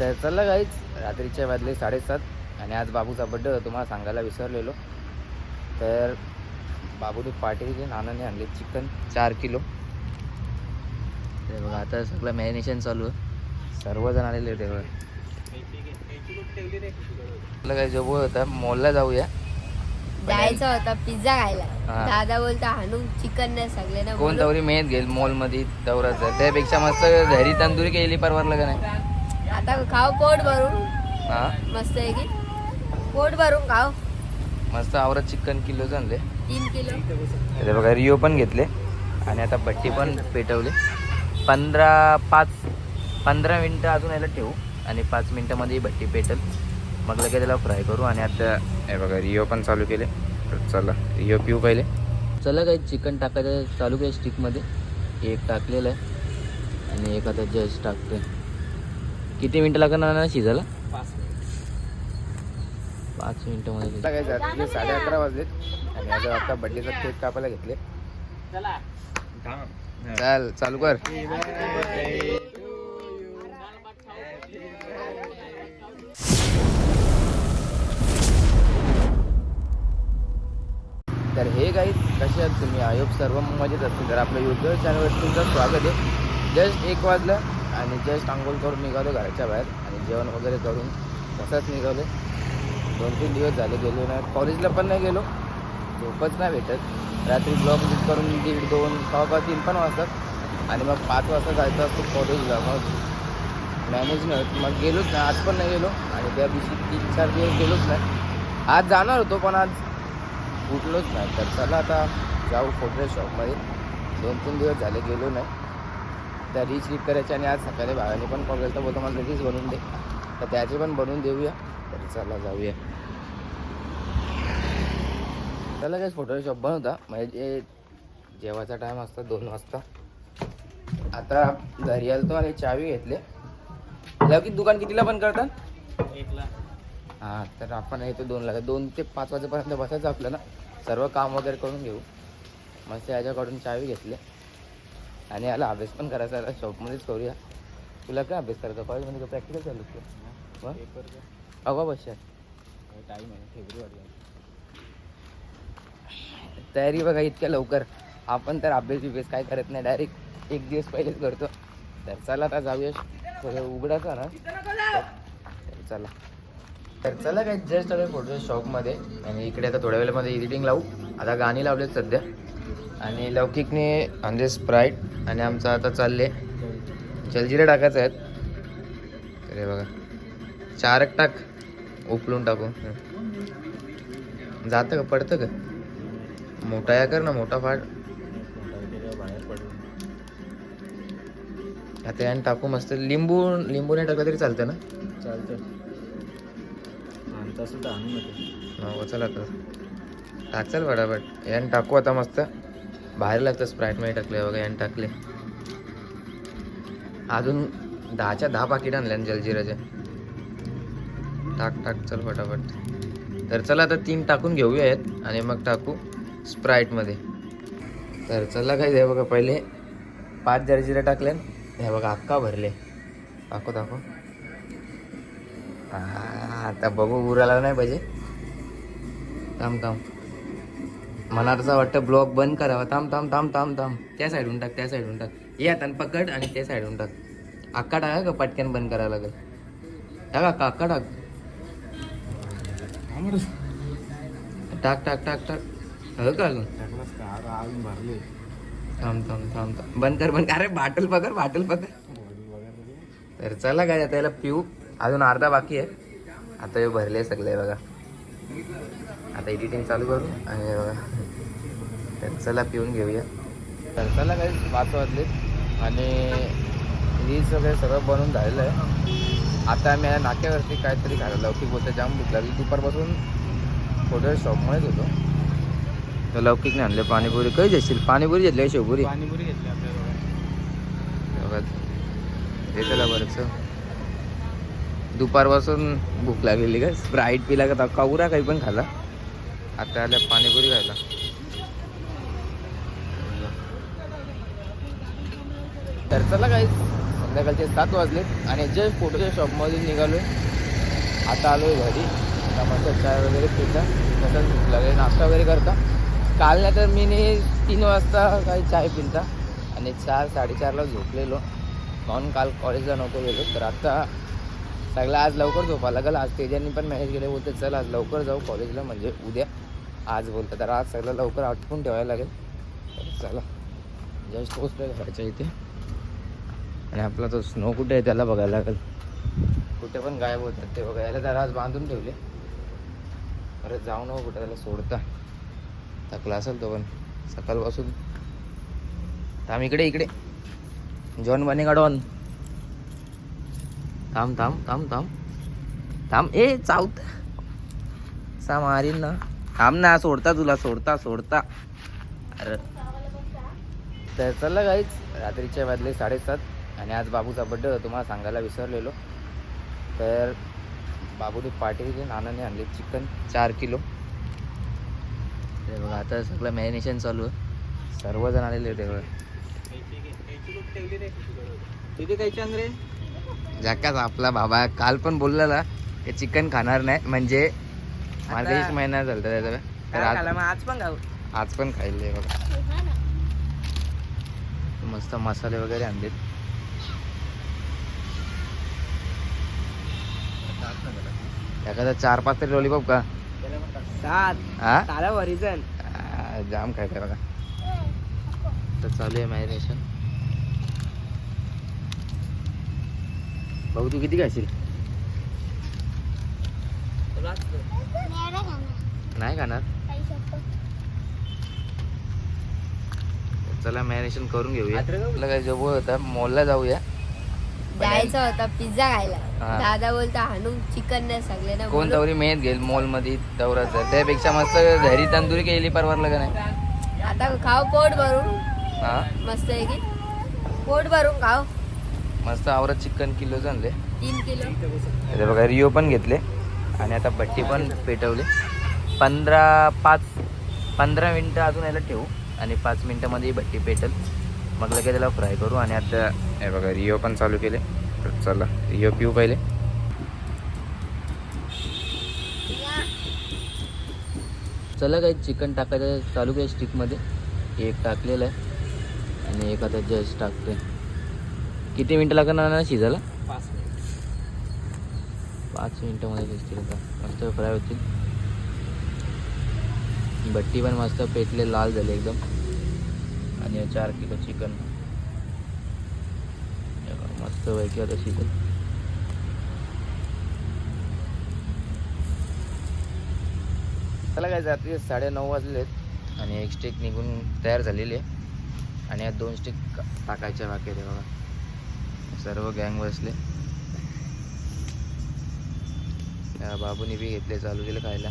तर चला काहीच रात्रीच्या वाजले साडेसात आणि आज बाबूचा बड्डे होता तुम्हाला सांगायला विसरलेलो. तर बाबूने पार्टी दिली नानाने आणले चिकन चार किलो. ते बघा आता सगळं मॅरिनेशन चालू आहे. सर्वजण आलेले होते बघा आपलं काही जवळ होता मॉलला जाऊया. जायचं होता पिझ्झा खायला. दादा बोलता हाणू चिकन नाही सगळे ना कोण तवरी मेहनत घेईल मॉलमध्ये दौराचं त्यापेक्षा मस्त घरी तंदुरी केली परवडलं का नाही? आता खाऊ पोट भरून. हा? मस्त आहे की? पोट भरून खाऊ मस्त आवरत चिकन किलो आणले तीन किलो. ते बघा रिओ पण घेतले. आणि आता भट्टी पण पेटवली. पंधरा पाच पंधरा मिनटं अजून याला ठेवू. आणि पाच मिनटामध्ये ही भट्टी पेटल. मग लगेच त्याला फ्राय करू. आणि आता हे बघा रिओ पण चालू केले. तर चला रिओ पिऊ पहिले. चला काही चिकन टाकायचं चालू केलं स्टिकमध्ये एक टाकलेलं आहे. आणि एक आता जस्ट टाकतोय. किती मिनटं लागणार ना शिजायला? पाच मिनटामध्ये काय रात्री साडे अकरा वाजले आणि आता आता बड्डेचा केक कापायला घेतले. चाल. चालू कर. तर हे काही कसे आहात तुम्ही? आयोग सर्व मजेत असतील. तर आपलं युट्यूब चॅनलवर तुमचं स्वागत आहे. जस्ट एक वाजलं. आणि जस्ट आंघोळ करून निघालो घराच्या बाहेर आणि जेवण वगैरे करून तसंच निघालो. दोन तीन दिवस झाले गेलो नाही. कॉलेजला पण नाही गेलो. झोपच नाही भेटत. रात्री ब्लॉग करून दीड दोन पाव तीन पण वाजतात. आणि मग पाच वाजता जायचं असतो कॉलेजला मग मॅनेज नाही होत. मग गेलोच नाही. आज पण नाही गेलो. आणि त्या दिवशी तीन चार दिवस गेलोच नाही. आज जाणार होतो पण आज उठलोच नाही. तर चला आता जाऊ फोटो शॉपमध्ये दोन तीन दिवस झाले गेलो नाही. त्या रीच रीप करायची आणि आज सकाळी भावाने पण कॉल केला. तर बोलतो मला रीच बनवून दे. तर त्याची पण बनवून देऊया. तर चला जाऊया. चला काय फोटो शॉप बनवता. म्हणजे जेवायचा टाईम असता दोन वाजता. आता घरी आलतो आणि चावी घेतले. लवकिक दुकान कितीला बंद करतात? हां तर आपण येतो दोन लाख. दोन ते पाच वाजेपर्यंत बसायचं आपल्याला. सर्व काम वगैरे करून घेऊ. मस्त याच्याकडून चावी घेतले. आणि याला अभ्यास पण करायचा आहे. शॉपमध्येच करूया. तुला काय अभ्यास करायचा? कॉलेजमध्ये प्रॅक्टिकल चालू आहे? अगो बसच्या टाइम आहे. फेब्रुवारी तयारी बघा इतक्या लवकर. आपण तर अभ्यास बिभ्यास काय करत नाही. डायरेक्ट एक दिवस पहिलेच करतो. तर चला आता जाऊया. थोडं उघडायचं ना? तर चला. तर चला काय जस्ट आता फोटो शॉपमध्ये आणि इकडे आता थोड्या वेळामध्ये एडिटिंग लावू. आता गाणी लावलेत सध्या. आणि लौकिकने आणले स्प्राईट आणि आमचं आता चालले जलजिरे टाकायचं आहेत. अरे बघा. चारक टाक. उकलून टाकू. जातं का? पडतं का? मोठा या कर ना मोठा फाट आता याने टाकू मस्त. लिंबू लिंबू नाही टाकलं तरी चालतं ना? चालतं तर हो चला आता टाक चल फटाफट. याने टाकू आता मस्त. बाहेर लागतं स्प्राईटमध्ये टाकले बघा याने टाकले. अजून दहाच्या दहा पाकिट आणल्या जलजिराचे टाक टाक चल फटाफट. तर चला आता तीन टाकून घेऊयात आणि मग टाकू स्प्राईटमध्ये तर चला काय हे बघा पहिले पाच जलजिरा टाकले हे बघा अक्का भरले. दाखव दाखव. आता बघू उराला नाही पाहिजे. थांब थांब. मला असं वाटतं ब्लॉक बंद करावा. थांब थांब थांब थांब थांब. त्या साईडून टाक त्या साईडून टाक. ये आणि पकड आणि त्या साईडून टाक. अक्का टाका का पटकन बंद करावं लागेल? टाक अक्का अक्का टाक. टाक टाक टाक टाक. हो का अजून? अजून भरले थांब थांब थांब थांब. बंद कर बंद कर. अरे बाटल पकड बाटल पकड. तर चला काय आता याला पिऊ. अजून अर्धा बाकी आहे. आता हे भरले सगळे बघा. आता एडिटिंग चालू करू आणि बघा. तर चला पिऊन घेऊया. तर चला काय पाच वाजले. आणि रील्स वगैरे सगळं बनवून झालेलं आहे. आता आम्ही या नाक्यावरती काहीतरी खायला लौकिक बोलतं जाम भूक लागली. दुपारपासून फोटो शॉपमध्येच होतो. तर लौकिकने आणले पाणीपुरी. काही देशील? पाणीपुरी घेतली शेवपुरी? पाणीपुरी घेतली आपल्याला बघा. ते त्याला बरंच दुपारपासून भूक लागलेली का स्प्राईट पिला का कावरा काही पण खाला आता आल्या पाणीपुरी खायला. तर चला काही संध्याकाळचे सात वाजले आणि जस्ट फोटोच्या शॉपमधून निघालो. आता आलो आहे घरी. आता मस्त चाय वगैरे पिता. तसंच लगेच नाश्ता वगैरे करता. काल नाही तर मी तीन वाजता काही चाय पिता आणि चार साडेचारला झोपलेलो. म्हणून काल कॉलेजला नव्हतो गेलो. तर आता सगळं आज लवकर झोपा लागेल. आज तेजांनी पण मेसेज केले होते चल आज लवकर जाऊ कॉलेजला म्हणजे उद्या. आज बोलतो तर आज सगळं लवकर आटपून ठेवायला लागेल. तर चला. जस्ट पोस्ट करायच्या इथे. आणि आपला तो स्नो कुठे आहे त्याला बघायला लागेल. कुठे पण गायब होतात ते बघायला. त्याला आज बांधून ठेवले. अरे जाऊ नको कुठे त्याला सोडता. थकला असेल तो पण. सकाळपासून. थांब इकडे इकडे. जॉन बने का थांब थांब थांब थांब. थांब. ए चावत. सा मारीन ना. थांब ना सोडता तुला. सोडता सोडता. अरे. तर चला गाईच रात्रीच्या वाजले साडेसात. आणि आज बाबूचा बड्डे होता तुम्हाला सांगायला विसरलेलो. तर बाबूने पार्टी दिली नानाने आणले चिकन चार किलो. ते बघा आता सगळं मॅरिनेशन चालू आहे. सर्वजण आलेले होते बघा जॅकाच आपला बाबा काल पण बोललेला ते चिकन खाणार नाही म्हणजे मार्गशीर्ष महिना चालतं त्याचा. तर आज पण गाव आज पण खाल्ले बघा. मस्त मसाले वगैरे आणलेत. एखादा चार पाच तरी लॉलीपॉप का सात. हा? आ, जाम काय काय बघा. तर चालू आहे मॅरिनेशन भाऊ तू किती खाशील? नाही खाणार? चला मॅरिनेशन करून घेऊया. आपलं काय जवळ होता मॉलला जाऊया. जायचा होता पिझ्झा खायला. हा. दादा बोलता हाणू चिकन नाही सगळे ना कोण दौरी मेहनत घेईल मॉलमध्ये दौराच त्यापेक्षा मस्त घरी तंदुरी केली परवडलं का नाही? आता खाव पोट भरून. हा? मस्त आहे की? पोट भरून खाव मस्त आवरत चिकन किलो आणले तीन किलो. बघा रिओ पण घेतले. आणि आता भट्टी पण पेटवले. पंधरा पाच पंधरा मिनटं अजून याला ठेवू. आणि पाच मिनटामध्ये ही भट्टी पेटल. मग लगेच त्याला फ्राय करू आणि आता हे बघा रिओ पण चालू केले. तर चला रिओ पिऊ पहिले. चला काही चिकन टाकायचं चालू केलं स्टिकमध्ये एक टाकलेलं आहे. आणि एक आता जस्ट टाकते किती मिनटं लागणार ना शिजायला? पाच पाच मिनटामध्ये दिसतील आता मस्त फ्राय होतील. भट्टी पण मस्त पेटले लाल झाले एकदम. आणि चार किलो चिकन. मस्त पैकी आता शिजत चला काय जाते साडे नऊ वाजलेत आणि एक स्टिक निघून तयार झालेली आहे. आणि या दोन स्टिक टाकायच्या बाकी आहेत बघा. सर्व गँग बसले. बाबूने बी घेतले चालू केलं खायला.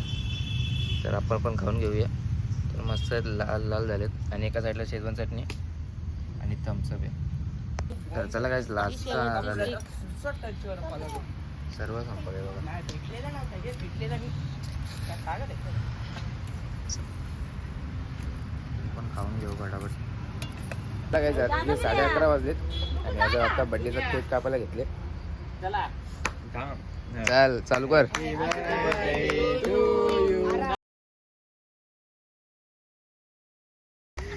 तर आपण पण खाऊन घेऊया. तर मस्त लाल लाल झालेत. आणि एका साईडला शेजवान चटणी आणि थम्सअप आहे. तर चला काय लास्टचा सर्व संपले बघा. पण खाऊन घेऊ फटाफट काय जाते साडे अकरा वाजलेत आणि आता आता बड्डेचा केक कापायला घेतले. चल. चालू कर.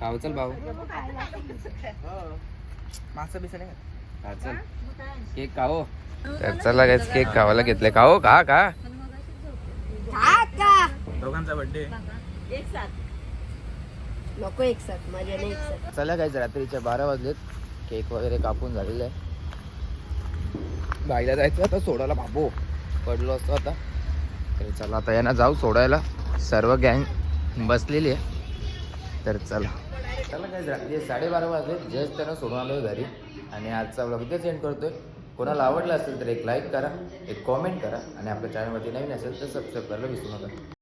खाऊ चल भाऊ. बिसं नाही हा चल. केक खाओ तर चला काय केक खावायला घेतले खाओ खा खा. दोघांचा बर्थडे एक साथ नको एक साथ माझ्या नाही एक साथ. चला काय रात्रीच्या बारा वाजलेत. केक वगैरे कापून झालेलं आहे. बाईला जायचं आता सोडायला बाबू पडलो असतो आता. तर चला आता यांना जाऊ सोडायला. सर्व गँग बसलेली आहे. तर चला. चला काय रात्री साडेबारा वाजले जस्ट त्यांना सोडून आलो घरी. आणि आजचा ब्लॉग इथेच सेंड करतोय. कोणाला आवडलं असेल तर एक लाईक करा एक कॉमेंट करा. आणि आपल्या चॅनलवरती नवीन असेल तर सबस्क्राईब करायला विसरू नका.